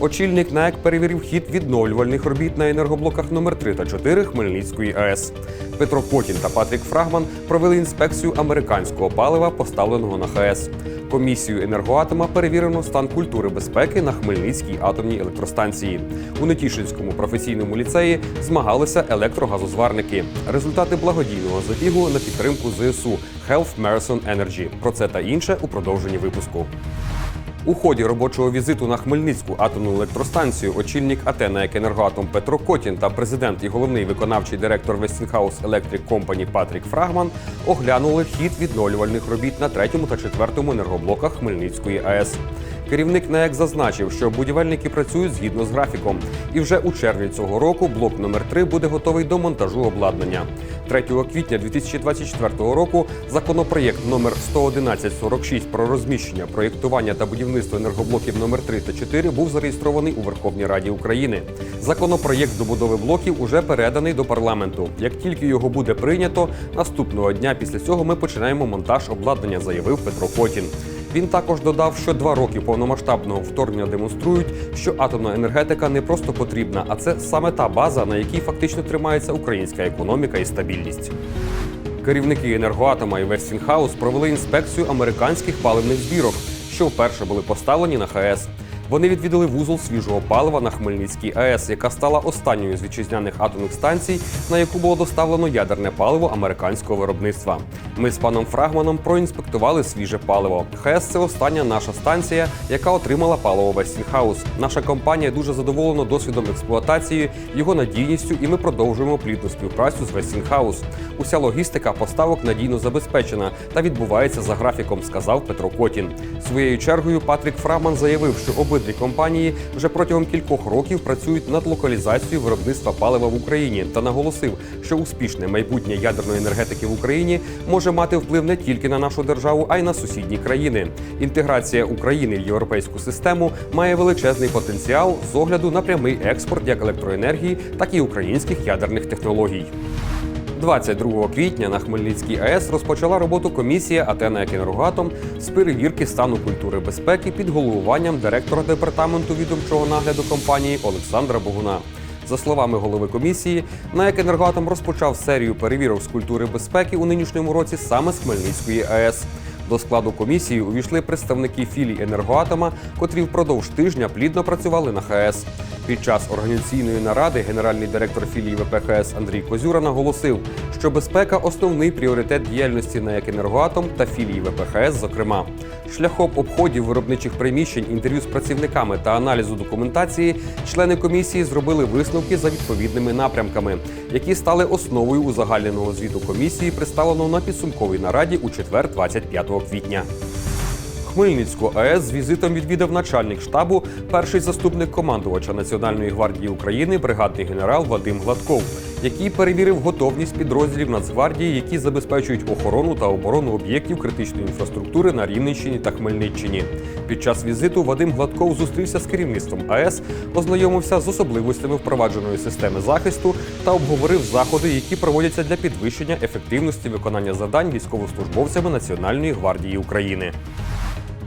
очільник НАЕК перевірив хід відновлювальних робіт на енергоблоках номер 3 та 4 Хмельницької АЕС. Петро Котін та Патрік Фрагман провели інспекцію американського палива, поставленого на ХАЕС. Комісію енергоатома перевірено стан культури безпеки на Хмельницькій атомній електростанції. У Нетішинському професійному ліцеї змагалися електрогазозварники. Результати благодійного забігу на підтримку ЗСУ Health Marathon Energy. Про це та інше у продовженні випуску. У ході робочого візиту на Хмельницьку атомну електростанцію очільник АТ «НАЕК Енергоатом Петро Котін та президент і головний виконавчий директор Westinghouse Electric Company Патрік Фрагман оглянули хід відновлювальних робіт на третьому та четвертому енергоблоках Хмельницької АЕС. Керівник НАЕК зазначив, що будівельники працюють згідно з графіком, і вже у червні цього року блок номер 3 буде готовий до монтажу обладнання. 3 квітня 2024 року законопроєкт номер 11146 про розміщення, проєктування та будівництво енергоблоків номер 3 та 4 був зареєстрований у Верховній Раді України. Законопроєкт добудови блоків уже переданий до парламенту. Як тільки його буде прийнято, наступного дня після цього ми починаємо монтаж обладнання, заявив Петро Котін. Він також додав, що два роки повномасштабного вторгнення демонструють, що атомна енергетика не просто потрібна, а це саме та база, на якій фактично тримається українська економіка і стабільність. Керівники енергоатома і Вестінхаус провели інспекцію американських паливних збірок, що вперше були поставлені на ХАЕС. Вони відвідали вузол свіжого палива на Хмельницькій АЕС, яка стала останньою з вітчизняних атомних станцій, на яку було доставлено ядерне паливо американського виробництва. Ми з паном Фрагманом проінспектували свіже паливо. ХАЕС це остання наша станція, яка отримала паливо Вестінхаус. Наша компанія дуже задоволена досвідом експлуатації, його надійністю, і ми продовжуємо плідну співпрацю з Вестінхаус. Уся логістика поставок надійно забезпечена та відбувається за графіком, сказав Петро Котін. Своєю чергою Патрік Фрагман заявив, що обидві компанії вже протягом кількох років працюють над локалізацією виробництва палива в Україні та наголосив, що успішне майбутнє ядерної енергетики в Україні може мати вплив не тільки на нашу державу, а й на сусідні країни. Інтеграція України в європейську систему має величезний потенціал з огляду на прямий експорт як електроенергії, так і українських ядерних технологій. 22 квітня на Хмельницькій АЕС розпочала роботу комісія Атена «НАЕК з перевірки стану культури безпеки під головуванням директора департаменту відомчого нагляду компанії Олександра Богуна. За словами голови комісії, НАЕК «Енергоатом» розпочав серію перевірок з культури безпеки у нинішньому році саме з Хмельницької АЕС. До складу комісії увійшли представники філій енергоатома, котрі впродовж тижня плідно працювали на ХАЕС. Під час організаційної наради генеральний директор філії ВПХС Андрій Козюра наголосив, що безпека основний пріоритет діяльності НАЕК «Енергоатом» та філії ВПХС, зокрема. Шляхом обходів виробничих приміщень, інтерв'ю з працівниками та аналізу документації, члени комісії зробили висновки за відповідними напрямками, які стали основою узагальненого звіту комісії, представленого на підсумковій нараді у четвер, 25 квітня. Хмельницьку АЕС з візитом відвідав начальник штабу, перший заступник командувача Національної гвардії України, бригадний генерал Вадим Гладков, який перевірив готовність підрозділів Нацгвардії, які забезпечують охорону та оборону об'єктів критичної інфраструктури на Рівненщині та Хмельниччині. Під час візиту Вадим Гладков зустрівся з керівництвом АЕС, ознайомився з особливостями впровадженої системи захисту та обговорив заходи, які проводяться для підвищення ефективності виконання завдань військовослужбовцями Національної гвардії України.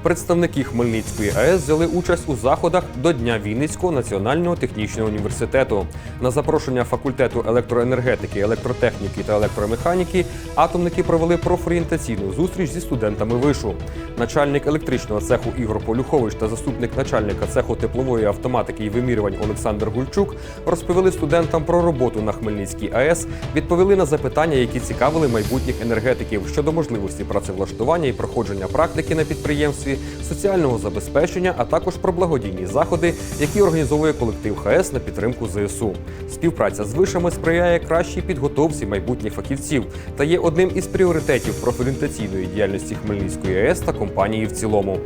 Представники Хмельницької АЕС взяли участь у заходах до Дня Вінницького національного технічного університету. На запрошення факультету електроенергетики, електротехніки та електромеханіки атомники провели профорієнтаційну зустріч зі студентами вишу. Начальник електричного цеху Ігор Полюхович та заступник начальника цеху теплової автоматики і вимірювань Олександр Гульчук розповіли студентам про роботу на Хмельницькій АЕС, відповіли на запитання, які цікавили майбутніх енергетиків щодо можливості працевлаштування і проходження практики на підприємстві, соціального забезпечення, а також про благодійні заходи, які організовує колектив ХАЕС на підтримку ЗСУ. Співпраця з вишами сприяє кращій підготовці майбутніх фахівців та є одним із пріоритетів профорієнтаційної діяльності Хмельницької АЕС та компанії в цілому.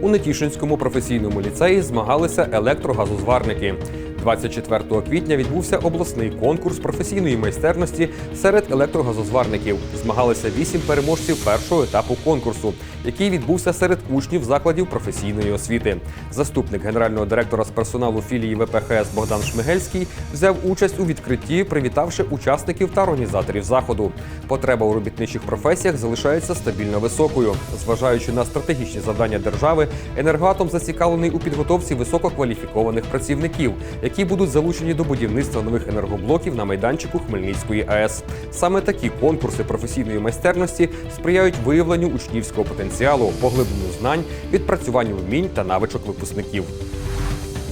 У Нетішинському професійному ліцеї змагалися електрогазозварники. 24 квітня відбувся обласний конкурс професійної майстерності серед електрогазозварників. Змагалися вісім переможців першого етапу конкурсу, який відбувся серед учнів закладів професійної освіти. Заступник генерального директора з персоналу філії ВПХС Богдан Шмигельський взяв участь у відкритті, привітавши учасників та організаторів заходу. Потреба у робітничих професіях залишається стабільно високою. Зважаючи на стратегічні завдання держави, енергоатом зацікавлений у підготовці висококваліфікованих працівників, які будуть залучені до будівництва нових енергоблоків на майданчику Хмельницької АЕС. Саме такі конкурси професійної майстерності сприяють виявленню учнівського потенціалу, поглибленню знань, відпрацюванню вмінь та навичок випускників.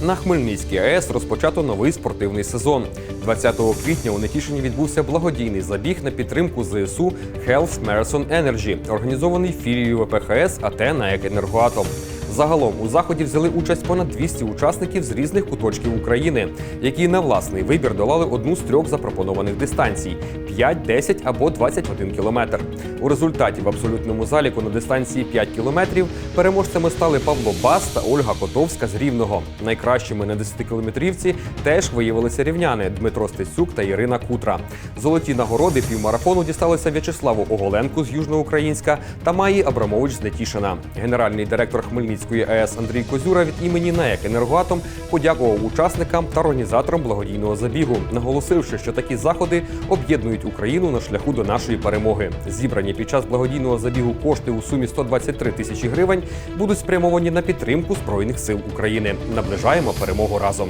На Хмельницькій АЕС розпочато новий спортивний сезон. 20 квітня у Нетішині відбувся благодійний забіг на підтримку ЗСУ Health Marathon Energy, організований філією ВПХС АТ «НАЕК Енергоатом. Загалом у заході взяли участь понад 200 учасників з різних куточків України, які на власний вибір долали одну з трьох запропонованих дистанцій: 5, 10 або 21 кілометр. У результаті в абсолютному заліку на дистанції 5 кілометрів переможцями стали Павло Бас та Ольга Котовська з Рівного. Найкращими на 10-кілометрівці теж виявилися рівняни Дмитро Стецюк та Ірина Кутра. Золоті нагороди півмарафону дісталися В'ячеславу Оголенку з Южноукраїнська та Маї Абрамович з Нетішина. Генеральний директор Хмельницької АЕС Андрій Козюра від імені НАЕК «Енергоатом» подякував учасникам та організаторам благодійного забігу, наголосивши, що такі заходи об'єднують Україну на шляху до нашої перемоги. Зібрані під час благодійного забігу кошти у сумі 123 тисячі гривень будуть спрямовані на підтримку збройних сил України. Наближаємо перемогу разом.